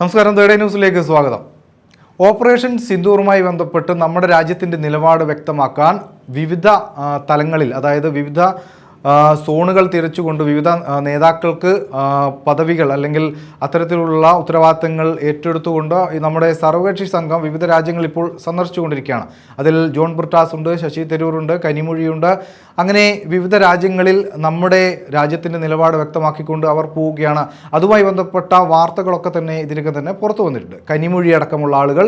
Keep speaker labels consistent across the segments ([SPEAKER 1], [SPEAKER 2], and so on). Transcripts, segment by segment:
[SPEAKER 1] നമസ്കാരം. തേർഡ് ന്യൂസിലേക്ക് സ്വാഗതം. ഓപ്പറേഷൻ സിന്ദൂറുമായി ബന്ധപ്പെട്ട് നമ്മുടെ രാജ്യത്തിന്റെ നിലപാട് വ്യക്തമാക്കാൻ വിവിധ തലങ്ങളിൽ അതായത് വിവിധ സോണുകൾ തിരിച്ചുകൊണ്ട് വിവിധ നേതാക്കൾക്ക് പദവികൾ അല്ലെങ്കിൽ അത്തരത്തിലുള്ള ഉത്തരവാദിത്തങ്ങൾ ഏറ്റെടുത്തുകൊണ്ട് നമ്മുടെ സർവകക്ഷി സംഘം വിവിധ രാജ്യങ്ങൾ ഇപ്പോൾ സന്ദർശിച്ചുകൊണ്ടിരിക്കുകയാണ്. അതിൽ ജോൺ ബ്രിട്ടാസ് ഉണ്ട് ശശി തരൂറുണ്ട് കനിമൊഴിയുണ്ട് അങ്ങനെ വിവിധ രാജ്യങ്ങളിൽ നമ്മുടെ രാജ്യത്തിന്റെ നിലപാട് വ്യക്തമാക്കിക്കൊണ്ട് അവർ പോവുകയാണ്. അതുമായി ബന്ധപ്പെട്ട വാർത്തകളൊക്കെ തന്നെ ഇതിനൊക്കെ തന്നെ പുറത്തു വന്നിട്ടുണ്ട്. കനിമൊഴി അടക്കമുള്ള ആളുകൾ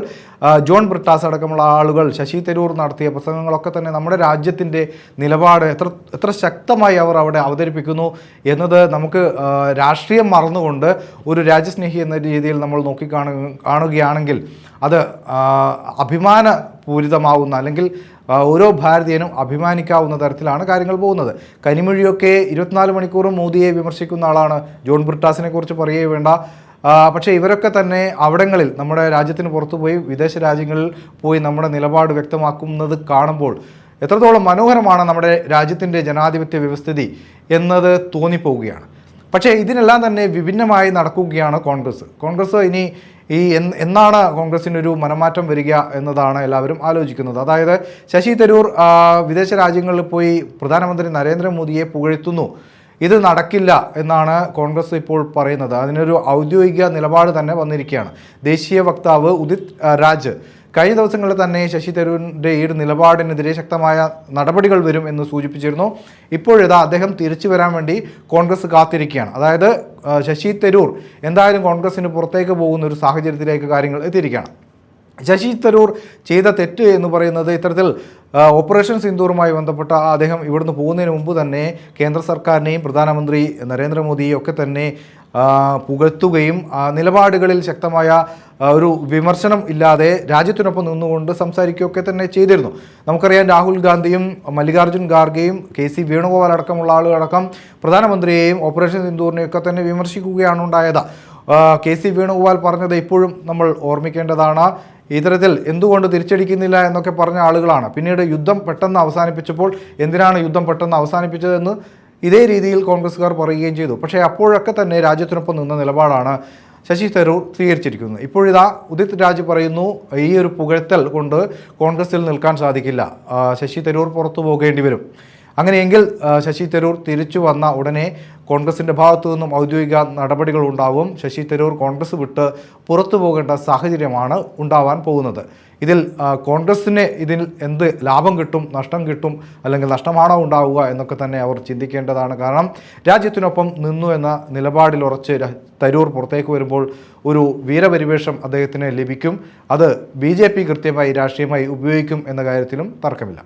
[SPEAKER 1] ജോൺ ബ്രിട്ടാസ് അടക്കമുള്ള ആളുകൾ ശശി തരൂർ നടത്തിയ പ്രസംഗങ്ങളൊക്കെ തന്നെ നമ്മുടെ രാജ്യത്തിന്റെ നിലപാട് എത്ര എത്ര ശക്തമായി അവർ അവിടെ അവതരിപ്പിക്കുന്നു എന്നത് നമുക്ക് രാഷ്ട്രീയം മറന്നുകൊണ്ട് ഒരു രാജ്യസ്നേഹി എന്ന രീതിയിൽ നമ്മൾ നോക്കിക്കാണു കാണുകയാണെങ്കിൽ അത് അഭിമാന അഭിമാനപൂരിതമാവുന്ന അല്ലെങ്കിൽ ഓരോ ഭാരതീയനും അഭിമാനിക്കാവുന്ന തരത്തിലാണ് കാര്യങ്ങൾ പോകുന്നത്. കനിമൊഴിയൊക്കെ ഇരുപത്തിനാല് മണിക്കൂറും മോദിയെ വിമർശിക്കുന്ന ആളാണ്. ജോൺ ബ്രിട്ടാസിനെ കുറിച്ച് പറയുകയേ വേണ്ട. പക്ഷേ ഇവരൊക്കെ തന്നെ അവിടങ്ങളിൽ നമ്മുടെ രാജ്യത്തിന് പുറത്തു പോയി വിദേശ രാജ്യങ്ങളിൽ പോയി നമ്മുടെ നിലപാട് വ്യക്തമാക്കുന്നത് കാണുമ്പോൾ എത്രത്തോളം മനോഹരമാണ് നമ്മുടെ രാജ്യത്തിന്റെ ജനാധിപത്യ വ്യവസ്ഥിതി എന്നത് തോന്നിപ്പോവുകയാണ് പക്ഷേ ഇതിനെല്ലാം തന്നെ വിഭിന്നമായി നടക്കുകയാണ് കോൺഗ്രസ്. കോൺഗ്രസ് ഇനി ഈ എന്ന് എന്നാണ് കോൺഗ്രസിന് ഒരു മനമാറ്റം വരിക എന്നതാണ് എല്ലാവരും ആലോചിക്കുന്നത്. അതായത് ശശി തരൂർ വിദേശ രാജ്യങ്ങളിൽ പോയി പ്രധാനമന്ത്രി നരേന്ദ്രമോദിയെ പുകഴ്ത്തുന്നു. ഇത് നടക്കില്ല എന്നാണ് കോൺഗ്രസ് ഇപ്പോൾ പറയുന്നത്. അതിനൊരു ഔദ്യോഗിക നിലപാട് തന്നെ വന്നിരിക്കുകയാണ്. ദേശീയ വക്താവ് ഉദിത് രാജ്. കഴിഞ്ഞ ദിവസങ്ങളിൽ തന്നെ ശശി തരൂരിന്റെ ഈ ഒരു നിലപാടിനെതിരെ ശക്തമായ നടപടികൾ വരും എന്ന് സൂചിപ്പിച്ചിരുന്നു. ഇപ്പോഴിതാ അദ്ദേഹം തിരിച്ചു വരാൻ വേണ്ടി കോൺഗ്രസ് കാത്തിരിക്കുകയാണ്. അതായത് ശശി തരൂർ എന്തായാലും കോൺഗ്രസിന് പുറത്തേക്ക് പോകുന്ന ഒരു സാഹചര്യത്തിലേക്ക് കാര്യങ്ങൾ എത്തിയിരിക്കുകയാണ്. ശശി തരൂർ ചെയ്ത തെറ്റ് എന്ന് പറയുന്നത് ഇത്തരത്തിൽ ഓപ്പറേഷൻ സിന്ദൂറുമായി ബന്ധപ്പെട്ട അദ്ദേഹം ഇവിടുന്ന് പോകുന്നതിന് മുമ്പ് തന്നെ കേന്ദ്ര സർക്കാരിനെയും പ്രധാനമന്ത്രി നരേന്ദ്രമോദിയെയും ഒക്കെ തന്നെ പുകഴ്ത്തുകയും നിലപാടുകളിൽ ശക്തമായ ഒരു വിമർശനം ഇല്ലാതെ രാജ്യത്തിനൊപ്പം നിന്നുകൊണ്ട് സംസാരിക്കുകയൊക്കെ തന്നെ ചെയ്തിരുന്നു. നമുക്കറിയാം രാഹുൽ ഗാന്ധിയും മല്ലികാർജുൻ ഖാർഗെയും കെ സി വേണുഗോപാൽ അടക്കമുള്ള ആളുകളടക്കം പ്രധാനമന്ത്രിയെയും ഓപ്പറേഷൻ സിന്ദൂറിനെയൊക്കെ തന്നെ വിമർശിക്കുകയാണ് ഉണ്ടായത്. കെ സി വേണുഗോപാൽ പറഞ്ഞത് ഇപ്പോഴും നമ്മൾ ഓർമ്മിക്കേണ്ടതാണ്. ഇത്തരത്തിൽ എന്തുകൊണ്ട് തിരിച്ചടിക്കുന്നില്ല എന്നൊക്കെ പറഞ്ഞ ആളുകളാണ്. പിന്നീട് യുദ്ധം പെട്ടെന്ന് അവസാനിപ്പിച്ചപ്പോൾ എന്തിനാണ് യുദ്ധം പെട്ടെന്ന് അവസാനിപ്പിച്ചതെന്ന് ഇതേ രീതിയിൽ കോൺഗ്രസ്സുകാർ പറയുകയും ചെയ്തു. പക്ഷേ അപ്പോഴൊക്കെ തന്നെ രാജ്യത്തിനൊപ്പം നിന്ന നിലപാടാണ് ശശി തരൂർ സ്വീകരിച്ചിരിക്കുന്നത്. ഇപ്പോഴിതാ ഉദിത് രാജ് പറയുന്നു ഈ ഒരു പുകഴ്ത്തൽ കൊണ്ട് കോൺഗ്രസിൽ നിൽക്കാൻ സാധിക്കില്ല. ശശി തരൂർ പുറത്തു പോകേണ്ടി വരും. അങ്ങനെയെങ്കിൽ ശശി തരൂർ തിരിച്ചു വന്ന ഉടനെ കോൺഗ്രസിന്റെ ഭാഗത്തു നിന്നും ഔദ്യോഗിക നടപടികൾ ഉണ്ടാകും ശശി തരൂർ കോൺഗ്രസ് വിട്ട് പുറത്തു പോകേണ്ട സാഹചര്യമാണ് ഉണ്ടാവാൻ പോകുന്നത്. ഇതിൽ കോൺഗ്രസിന് ഇതിൽ എന്ത് ലാഭം കിട്ടും നഷ്ടം കിട്ടും അല്ലെങ്കിൽ നഷ്ടമാണോ ഉണ്ടാവുക എന്നൊക്കെ തന്നെ അവർ ചിന്തിക്കേണ്ടതാണ്. കാരണം രാജ്യത്തിനൊപ്പം നിന്നു എന്ന നിലപാടിൽ ഉറച്ച് തരൂർ പുറത്തേക്ക് വരുമ്പോൾ ഒരു വീരപരിവേഷം അദ്ദേഹത്തിന് ലഭിക്കും. അത് ബി കൃത്യമായി രാഷ്ട്രീയമായി ഉപയോഗിക്കും എന്ന കാര്യത്തിലും തർക്കമില്ല.